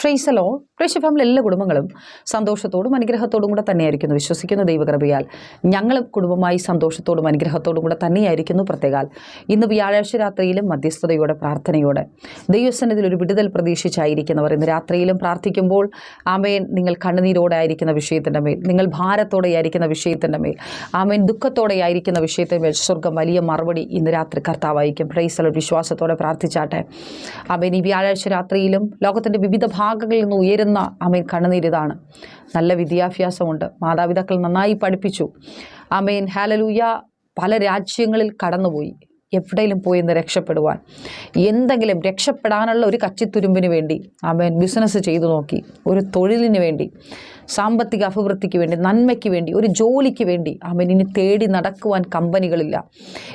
ഫ്രൈസലോ പ്രേക്ഷ family എല്ലാ കുടുംബങ്ങളും സന്തോഷത്തോടും അനുഗ്രഹത്തോടും കൂടെ തന്നെയായിരിക്കുന്നു. വിശ്വസിക്കുന്ന ദൈവകൃപയാൽ. ഞങ്ങൾ കുടുംബമായി സന്തോഷത്തോടും അനുഗ്രഹത്തോടും കൂടെ തന്നെയായിരിക്കുന്നു പ്രത്യേകാൽ. ഇന്ന് വ്യാഴാഴ്ച രാത്രിയിലും മധ്യസ്ഥതയോടെ പ്രാർത്ഥനയോടെ ദൈവസന്നിധിയിൽ ഒരു വിടുതൽ പ്രതീക്ഷിച്ചായിരിക്കുന്നവർ ഇന്ന് രാത്രിയിലും പ്രാർത്ഥിക്കുമ്പോൾ ആമേൻ നിങ്ങൾ കണ്ണുനീരോടെ ആയിരിക്കുന്ന വിഷയത്തിന്റെ മേൽ നിങ്ങൾ ഭാരത്തോടെ ആയിരിക്കുന്ന വിഷയത്തിന്റെ മേൽ ആമേൻ ദുഃഖത്തോടെ ആയിരിക്കുന്ന വിഷയത്തിന്റെ മേൽ സ്വർഗം വലിയ മറുപടി ഇന്ന് രാത്രി കർത്താവായിരിക്കും. പ്രൈസലോ വിശ്വാസത്തോടെ പ്രാർത്ഥിച്ചാട്ടെ. ആമേൻ ഈ വ്യാഴാഴ്ച രാത്രിയിലും ലോകത്തിന്റെ വിവിധ ഭാഗങ്ങളിൽ നിന്ന് ഉയരുന്ന ആമേൻ കണ്ണുനീരിതാണ് നല്ല വിദ്യാഭ്യാസമുണ്ട്. മാതാപിതാക്കൾ നന്നായി പഠിപ്പിച്ചു. ആമേൻ. ഹാലലൂയ പല രാജ്യങ്ങളിൽ കടന്നുപോയി. എവിടെയും പോയി ഇന്ന് രക്ഷപ്പെടുവാൻ. എന്തെങ്കിലും രക്ഷപ്പെടാനുള്ള ഒരു കച്ചിത്തുരുമ്പിന് വേണ്ടി അവൻ ബിസിനസ് ചെയ്തു നോക്കി. ഒരു തൊഴിലിന് വേണ്ടി സാമ്പത്തിക അഭിവൃദ്ധിക്ക് വേണ്ടി നന്മയ്ക്ക് വേണ്ടി ഒരു ജോലിക്ക് വേണ്ടി അവൻ ഇനി തേടി നടക്കുവാൻ കമ്പനികളില്ല.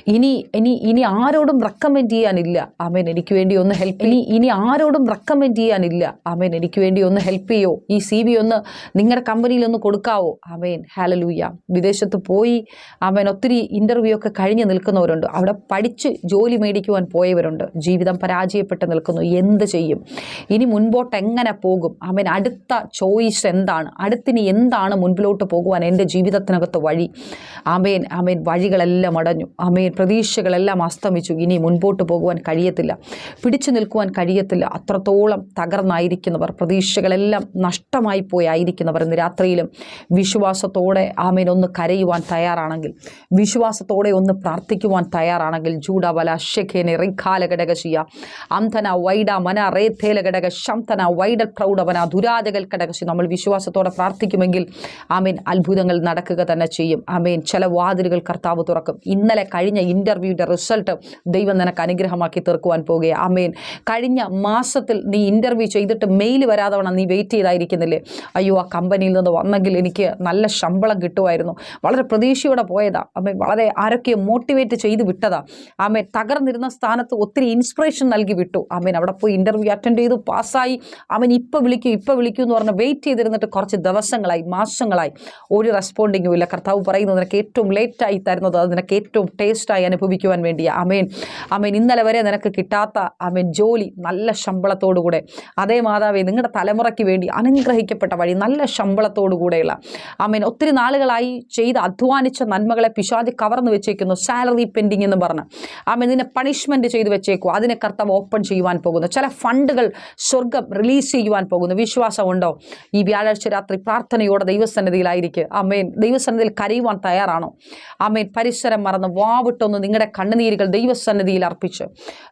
ഇനി ഇനി ഇനി ആരോടും റെക്കമെൻഡ് ചെയ്യാനില്ല. അവൻ എനിക്ക് വേണ്ടി ഒന്ന് ഹെൽപ്പ് ഇനി ഇനി ആരോടും റെക്കമെൻഡ് ചെയ്യാനില്ല. അവൻ എനിക്ക് വേണ്ടി ഒന്ന് ഹെൽപ്പ് ചെയ്യോ? ഈ സി ബി ഒന്ന് നിങ്ങളുടെ കമ്പനിയിൽ ഒന്ന് കൊടുക്കാവോ? അവൻ ഹാലലൂയ വിദേശത്ത് പോയി അവൻ ഒത്തിരി ഇന്റർവ്യൂ ഒക്കെ കഴിഞ്ഞ് നിൽക്കുന്നവരുണ്ട്. അവിടെ പഠിച്ച് ജോലി മേടിക്കുവാൻ പോയവരുണ്ട്. ജീവിതം പരാജയപ്പെട്ട് നിൽക്കുന്നു. എന്ത് ചെയ്യും? ഇനി മുൻപോട്ട് എങ്ങനെ പോകും? അവൻ അടുത്ത ചോയ്സ് എന്താണ്? അടുത്തിനി എന്താണ് മുൻപിലോട്ട് പോകുവാൻ എന്റെ ജീവിതത്തിനകത്ത് വഴി? അമേൻ അമേൻ വഴികളെല്ലാം അടഞ്ഞു. അമേൻ പ്രതീക്ഷകളെല്ലാം അസ്തമിച്ചു. ഇനി മുൻപോട്ട് പോകുവാൻ കഴിയത്തില്ല. പിടിച്ചു നിൽക്കുവാൻ കഴിയത്തില്ല. അത്രത്തോളം തകർന്നായിരിക്കുന്നവർ പ്രതീക്ഷകളെല്ലാം നഷ്ടമായി പോയി ഇന്ന് രാത്രിയിലും വിശ്വാസത്തോടെ ആമേൻ ഒന്ന് കരയുവാൻ തയ്യാറാണെങ്കിൽ വിശ്വാസത്തോടെ ഒന്ന് പ്രാർത്ഥിക്കുവാൻ തയ്യാറാണെങ്കിൽ ജൂഡബല ഷെഖേനെ റിഖാലഘടകശിയ. അംധന വൈഡ മന റേഥേലഘടക ശംതന വൈഡൽ പ്രൗഢവന ദുരാജകൽ ഘടകശി നമ്മൾ വിശ്വാസത്തോടെ പ്രാർത്ഥിക്കുമെങ്കിൽ ആമീൻ അത്ഭുതങ്ങൾ നടക്കുക തന്നെ ചെയ്യും. ആമീൻ ചില വാതിലുകൾ കർത്താവ് തുറക്കും. ഇന്നലെ കഴിഞ്ഞ ഇന്റർവ്യൂവിന്റെ റിസൾട്ട് ദൈവം നിനക്ക് അനുഗ്രഹമാക്കി തീർക്കുവാൻ പോകുക അമേൻ കഴിഞ്ഞ മാസത്തിൽ നീ ഇന്റർവ്യൂ ചെയ്തിട്ട് മെയിൽ വരാതവണ നീ വെയിറ്റ് ചെയ്തായിരിക്കുന്നില്ലേ? അയ്യോ ആ കമ്പനിയിൽ നിന്ന് വന്നെങ്കിൽ എനിക്ക് നല്ല ശമ്പളം കിട്ടുമായിരുന്നു. വളരെ പ്രതീക്ഷയോടെ പോയതാ. അമേൻ വളരെ ആരൊക്കെ മോട്ടിവേറ്റ് ചെയ്ത് വിട്ടതാ. ആമേൻ. തകർന്നിരുന്ന സ്ഥാനത്ത് ഒത്തിരി ഇൻസ്പിറേഷൻ നൽകി വിട്ടു. ആമേൻ. അവിടെ പോയി ഇന്റർവ്യൂ അറ്റൻഡ് ചെയ്തു പാസ്സായി. അവൻ ഇപ്പോൾ വിളിക്കും ഇപ്പോൾ വിളിക്കും എന്ന് പറഞ്ഞ് വെയിറ്റ് ചെയ്തിരുന്നിട്ട് കുറച്ച് ദിവസങ്ങളായി മാസങ്ങളായി. ഒരു റെസ്പോണ്ടിങ്ങും ഇല്ല. കർത്താവ് പറയുന്നത് നിനക്ക് ഏറ്റവും ലേറ്റായി തരുന്നത് അത് നിനക്ക് ഏറ്റവും ടേസ്റ്റായി അനുഭവിക്കുവാൻ വേണ്ടിയാണ് അമേൻ അമേൻ ഇന്നലെ വരെ നിനക്ക് കിട്ടാത്ത അമേൻ ജോലി നല്ല ശമ്പളത്തോടുകൂടെ അതേ മാതാവേ നിങ്ങളുടെ തലമുറയ്ക്ക് വേണ്ടി അനുഗ്രഹിക്കപ്പെട്ട വഴി നല്ല ശമ്പളത്തോടുകൂടെയുള്ള അമേൻ ഒത്തിരി നാളുകളായി ചെയ്ത് അധ്വാനിച്ച നന്മകളെ പിശാചി കവർന്നു വെച്ചേക്കുന്നു. സാലറി പെൻഡിങ് എന്ന് പറഞ്ഞ്. ആമേൻ നിന്നെ പണിഷ്മെന്റ് ചെയ്തു വെച്ചേക്കും. അതിനെ കർത്താവ് ഓപ്പൺ ചെയ്യുവാൻ പോകുന്നു. ചില ഫണ്ടുകൾ സ്വർഗം റിലീസ് ചെയ്യുവാൻ പോകുന്നു. വിശ്വാസമുണ്ടോ? ഈ വ്യാഴാഴ്ച രാത്രി പ്രാർത്ഥനയോടെ ദൈവസന്നിധിയിലായിരിക്കും. അമ്മേൻ ദൈവസന്നിധിയിൽ കരയുവാൻ തയ്യാറാണോ? അമ്മേൻ പരിസരം മറന്ന് വാവിട്ടൊന്ന് നിങ്ങളുടെ കണ്ണുനീരുകൾ ദൈവസന്നിധിയിൽ അർപ്പിച്ച്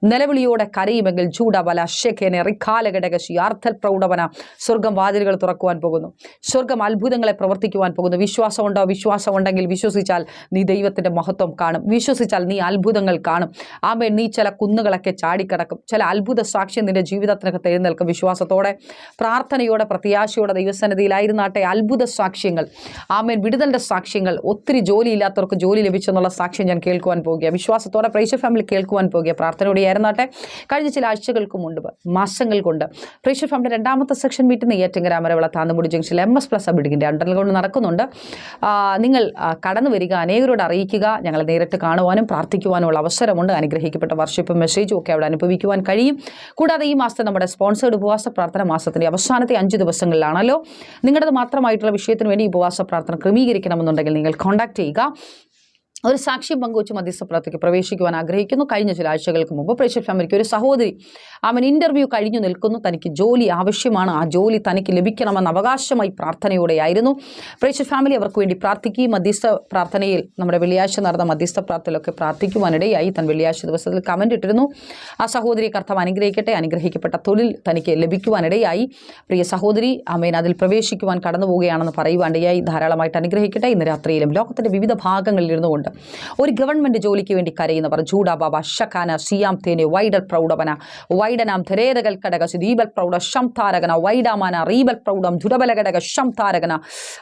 നിലവിളിയോടെ കരയുമെങ്കിൽ ചൂടബല ഷെഖേനെ റിഖാലഘടകശി ആർത്ഥൽ പ്രൗഢവന സ്വർഗം വാതിലുകൾ തുറക്കുവാൻ പോകുന്നു. സ്വർഗം അത്ഭുതങ്ങളെ പ്രവർത്തിക്കുവാൻ പോകുന്നു. വിശ്വാസമുണ്ടോ? വിശ്വാസമുണ്ടെങ്കിൽ വിശ്വസിച്ചാൽ നീ ദൈവത്തിന്റെ മഹത്വം കാണും. വിശ്വസിച്ചാൽ നീ അത്ഭുതങ്ങൾ കാണും. ആമേൻ നീ ചില കുന്നുകളൊക്കെ ചാടിക്കിടക്കും. ചില അത്ഭുത സാക്ഷ്യം നിന്റെ ജീവിതത്തിനകത്ത് എഴുന്നേൽക്കും. വിശ്വാസത്തോടെ പ്രാർത്ഥനയോടെ പ്രത്യാശയോടെ ദൈവസന്നിധിയിലായിരുന്നാട്ടെ അത്ഭുത സാക്ഷ്യങ്ങൾ. ആമേൻ. വിടുതലിന്റെ സാക്ഷ്യങ്ങൾ. ഒത്തിരി ജോലിയില്ലാത്തവർക്ക് ജോലി ലഭിച്ചെന്നുള്ള സാക്ഷ്യം ഞാൻ കേൾക്കുവാൻ പോകുക. വിശ്വാസത്തോടെ പ്രേക്ഷ ഫാമിലി കേൾക്കുവാൻ പോകുക. പ്രാർത്ഥനയോടെ ആയിരുന്നാട്ടെ കഴിഞ്ഞ ചില ആഴ്ചകൾക്ക് മുൻപ് മാസങ്ങൾ കൊണ്ട് പ്രേക്ഷ ഫാമിലി രണ്ടാമത്തെ സെക്ഷൻ മീറ്റ് നെയ്യാറ്റിങ്കര അമരവിള താന്നുമുടി ജംഗ്ഷനിൽ എം എസ് പ്ലസ് ബിൽഡിങ്ങിന്റെ അണ്ടറിൽ കൊണ്ട് നടക്കുന്നുണ്ട്. നിങ്ങൾ കടന്നു വരിക അനേകരോട് അറിയിക്കുക ഞങ്ങളെ നേരിട്ട് കാണുവാനും പ്രാർത്ഥിക്കുവാനുമുള്ള അവസരമുണ്ട്. അനുഗ്രഹിക്കപ്പെട്ട വർഷിപ്പും മെസ്സേജും ഒക്കെ അവിടെ അനുഭവിക്കുവാൻ കഴിയും. കൂടാതെ ഈ മാസത്തെ നമ്മുടെ സ്പോൺസേഡ് ഉപവാസ പ്രാർത്ഥന മാസത്തിന്റെ അവസാനത്തെ അഞ്ച് ദിവസങ്ങളിലാണല്ലോ. നിങ്ങളുടെ മാത്രമായിട്ടുള്ള വിഷയത്തിന് വേണ്ടി ഉപവാസ പ്രാർത്ഥന ക്രമീകരിക്കണമെന്നുണ്ടെങ്കിൽ നിങ്ങൾ കോൺടാക്ട് ചെയ്യുക. ഒരു സാക്ഷ്യം പങ്കുവച്ച് മധ്യസ്ഥ പ്രവർത്തിക്ക് പ്രവേശിക്കുവാൻ ആഗ്രഹിക്കുന്നു. കഴിഞ്ഞ ചില ആഴ്ചകൾക്ക് മുമ്പ് പ്രേക്ഷക ഫാമിലിക്ക് ഒരു സഹോദരി അവൻ ഇന്റർവ്യൂ കഴിഞ്ഞു നിൽക്കുന്നു. തനിക്ക് ജോലി ആവശ്യമാണ്. ആ ജോലി തനിക്ക് ലഭിക്കണമെന്ന് അവകാശമായി പ്രാർത്ഥനയോടെയായിരുന്നു. പ്രേക്ഷക ഫാമിലി അവർക്ക് വേണ്ടി പ്രാർത്ഥിക്കുകയും മധ്യസ്ഥ പ്രാർത്ഥനയിൽ നമ്മുടെ വെള്ളിയാഴ്ച നടന്ന മധ്യസ്ഥ പ്രാർത്ഥനയിലൊക്കെ പ്രാർത്ഥിക്കുവാനിടയായി തൻ വെള്ളിയാഴ്ച ദിവസത്തിൽ കമന്റ് ഇട്ടിരുന്നു. ആ സഹോദരി കർത്താവ് അനുഗ്രഹിക്കട്ടെ. അനുഗ്രഹിക്കപ്പെട്ട തൊഴിൽ തനിക്ക് ലഭിക്കുവാനിടയായി പ്രിയ സഹോദരി അമേൻ. അതിൽ പ്രവേശിക്കുവാൻ കടന്നു പോവുകയാണെന്ന് പറയുവാനിടയായി ധാരാളമായിട്ട് അനുഗ്രഹിക്കട്ടെ. ഇന്ന് രാത്രിയിലും ലോകത്തിന്റെ വിവിധ ഭാഗങ്ങളിൽ ഇരുന്നുകൊണ്ട് ഒരു ഗവൺമെന്റ് ജോലിക്ക് വേണ്ടി കരയുന്നവർ ജൂഡാബാബ ഷഖാന സിയാം തേനെ വൈഡൽ പ്രൗഢവന വൈഡനാം ധരേതകൽ കടക സുദീപൽ പ്രൗഢ ശംതാരകന വൈഡാമാന റീബൽ പ്രൗഢം ദുരബല ഘടക ശംതാരകന താരകന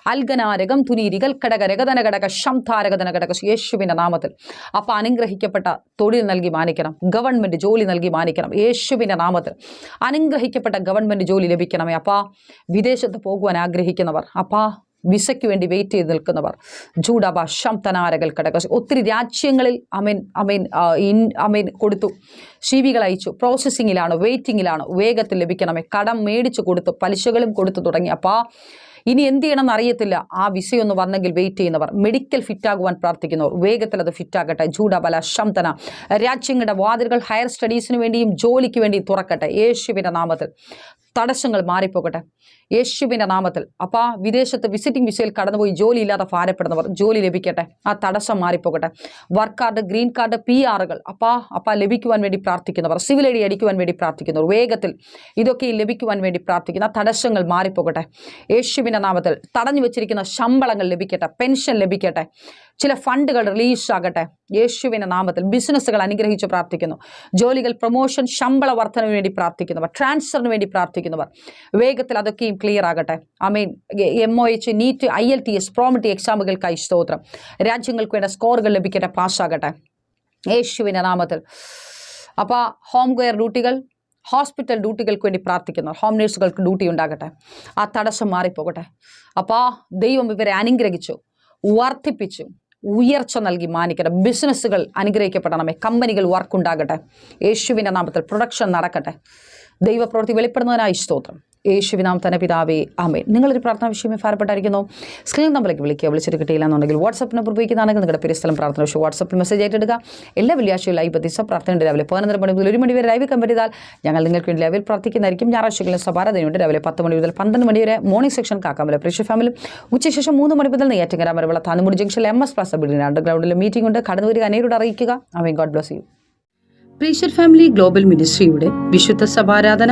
അൽഗന രകം തുനി റികൽ ഘടക രഗതന ഘടക ശംതാരകതന ഘടക യേശുവിന്റെ നാമത്തിൽ. അപ്പം അനുഗ്രഹിക്കപ്പെട്ട തൊഴിൽ നൽകി മാനിക്കണം ഗവൺമെന്റ് ജോലി നൽകി മാനിക്കണം യേശുവിന്റെ നാമത്തിൽ. അനുഗ്രഹിക്കപ്പെട്ട ഗവൺമെന്റ് ജോലി ലഭിക്കണമേ അപ്പാ. വിദേശത്ത് പോകുവാൻ ആഗ്രഹിക്കുന്നവർ അപ്പാ. വിസയ്ക്ക് വേണ്ടി വെയിറ്റ് ചെയ്ത് നിൽക്കുന്നവർ. ജൂഡബ ശംതനാരകൾ കടക ഒത്തിരി രാജ്യങ്ങളിൽ അമീൻ അമീൻ ഇൻ അമീൻ കൊടുത്തു. ശീവികൾ അയച്ചു. പ്രോസസ്സിങ്ങിലാണ് വെയിറ്റിങ്ങിലാണ് വേഗത്തിൽ ലഭിക്കണമേ. കടം മേടിച്ചു കൊടുത്തു പലിശകളും കൊടുത്തു തുടങ്ങി. അപ്പോൾ ഇനി എന്ത് ചെയ്യണമെന്ന് അറിയത്തില്ല. ആ വിസയൊന്ന് വന്നെങ്കിൽ വെയിറ്റ് ചെയ്യുന്നവർ. മെഡിക്കൽ ഫിറ്റാകുവാൻ പ്രാർത്ഥിക്കുന്നവർ. വേഗത്തിൽ അത് ഫിറ്റാകട്ടെ ജൂഡബല ശംതന രാജ്യങ്ങളുടെ വാതിലുകൾ ഹയർ സ്റ്റഡീസിന് വേണ്ടിയും ജോലിക്ക് വേണ്ടിയും തുറക്കട്ടെ. യേശുവിന്റെ നാമത്തിൽ തടസ്സങ്ങൾ മാറിപ്പോകട്ടെ. യേശുവിന്റെ നാമത്തിൽ. അപ്പോൾ വിദേശത്ത് വിസിറ്റിംഗ് വിസയിൽ കടന്നുപോയി ജോലി ഇല്ലാതെ ഭാരപ്പെടുന്നവർ ജോലി ലഭിക്കട്ടെ. ആ തടസ്സം മാറിപ്പോകട്ടെ. Work card green card P ആറുകൾ അപ്പാ അപ്പാ ലഭിക്കുവാൻ വേണ്ടി പ്രാർത്ഥിക്കുന്നവർ സിവിൽ ഐ ഡി അടിക്കുവാൻ വേണ്ടി പ്രാർത്ഥിക്കുന്നവർ വേഗത്തിൽ ഇതൊക്കെ ലഭിക്കുവാൻ വേണ്ടി പ്രാർത്ഥിക്കുന്ന തടസ്സങ്ങൾ മാറിപ്പോകട്ടെ. യേശുവിന്റെ നാമത്തിൽ തടഞ്ഞു വെച്ചിരിക്കുന്ന ശമ്പളങ്ങൾ ലഭിക്കട്ടെ പെൻഷൻ ലഭിക്കട്ടെ ചില ഫണ്ടുകൾ റിലീസ് ആകട്ടെ. യേശുവിന്റെ നാമത്തിൽ ബിസിനസ്സുകൾ അനുഗ്രഹിച്ച് പ്രാർത്ഥിക്കുന്നു. ജോലികൾ പ്രൊമോഷൻ ശമ്പള വർധനവിന് വേണ്ടി പ്രാർത്ഥിക്കുന്നവർ ട്രാൻസ്ഫറിന് വേണ്ടി പ്രാർത്ഥിക്കുന്നവർ വേഗത്തിൽ അതൊക്കെയും ക്ലിയർ ആകട്ടെ. അമീൻ M O H NEET I L T S prometric എക്സാമുകൾക്കായി സ്തോത്രം. രാജ്യങ്ങൾക്ക് വേണ്ട സ്കോറുകൾ ലഭിക്കട്ടെ പാസ്സാകട്ടെ യേശുവിന്റെ നാമത്തിൽ. അപ്പോൾ ഹോം കെയർ ഡ്യൂട്ടികൾ ഹോസ്പിറ്റൽ ഡ്യൂട്ടികൾക്ക് വേണ്ടി പ്രാർത്ഥിക്കുന്നു ഹോം നേഴ്സുകൾക്ക് ഡ്യൂട്ടി ഉണ്ടാകട്ടെ. ആ തടസ്സം മാറിപ്പോകട്ടെ. അപ്പോൾ ദൈവം ഇവരെ അനുഗ്രഹിച്ചു വർദ്ധിപ്പിച്ചു ഉയർച്ച നൽകി മാനിക്കട്ടെ. ബിസിനസ്സുകൾ അനുഗ്രഹിക്കപ്പെടണമേ കമ്പനികൾ വർക്ക് ഉണ്ടാകട്ടെ. യേശുവിന്റെ നാമത്തിൽ പ്രൊഡക്ഷൻ നടക്കട്ടെ. ദൈവപ്രവൃത്തി വെളിപ്പെടുന്നതിനായി സ്തോത്രം. യേശുവിനാം തന്നെ പിതാവേ അമേ നിങ്ങളൊരു പ്രാർത്ഥന വിഷയം ഭാരപ്പെട്ടായിരിക്കുന്നു. സ്ക്രീൻ നമ്പറിലേക്ക് വിളിക്കുക. വിളിച്ചിട്ട് കിട്ടിയില്ല എന്നുണ്ടെങ്കിൽ വാട്സപ്പ് നമ്പർ ഉപയോഗിക്കുന്നതാണെങ്കിൽ നിങ്ങളുടെ പേര് സ്ഥലം പ്രാർത്ഥന വിഷയം വാട്സപ്പിൽ മെസ്സേജ് ആയിട്ടെടുക്കുക എല്ലാ വെള്ളിയാഴ്ചയും ലൈവ് പ്രതിസ പ്രാർത്ഥനയുണ്ട്. രാവിലെ പതിനൊന്നര മണി മുതൽ ഒരു മണി വരെ ലൈവ് കമ്പനി ചെയ്താൽ ഞങ്ങൾ നിങ്ങൾക്ക് വേണ്ടി ലൈവിൽ പ്രാർത്ഥിക്കുന്നതായിരിക്കും. ഞായറാഴ്ചകളിലും സഭാരതയുണ്ട് രാവിലെ പത്ത് മണി മുതൽ പന്ത്രണ്ട് മണി വരെ മോർണിംഗ് സെക്ഷൻ കാക്കാമല പ്രേക്ഷ ഫാമിലും ഉച്ചശേഷം മൂന്ന് മണി മുതൽ നെയ്യാറ്റിങ്കര മരവിള താനുമുടി ജംഗ്ഷനിൽ എം എസ് പ്ലസ് ബിൽഡിംഗ് അണ്ടർഗ്രൗണ്ടിൽ മീറ്റിംഗ് ഉണ്ട്. കടന്നു വരിക. അനേരോട് അറിയിക്കുക. അവൻ God bless you pressure family global മിനിസ്ട്രിയുടെ വിശുദ്ധ സഭാരാധന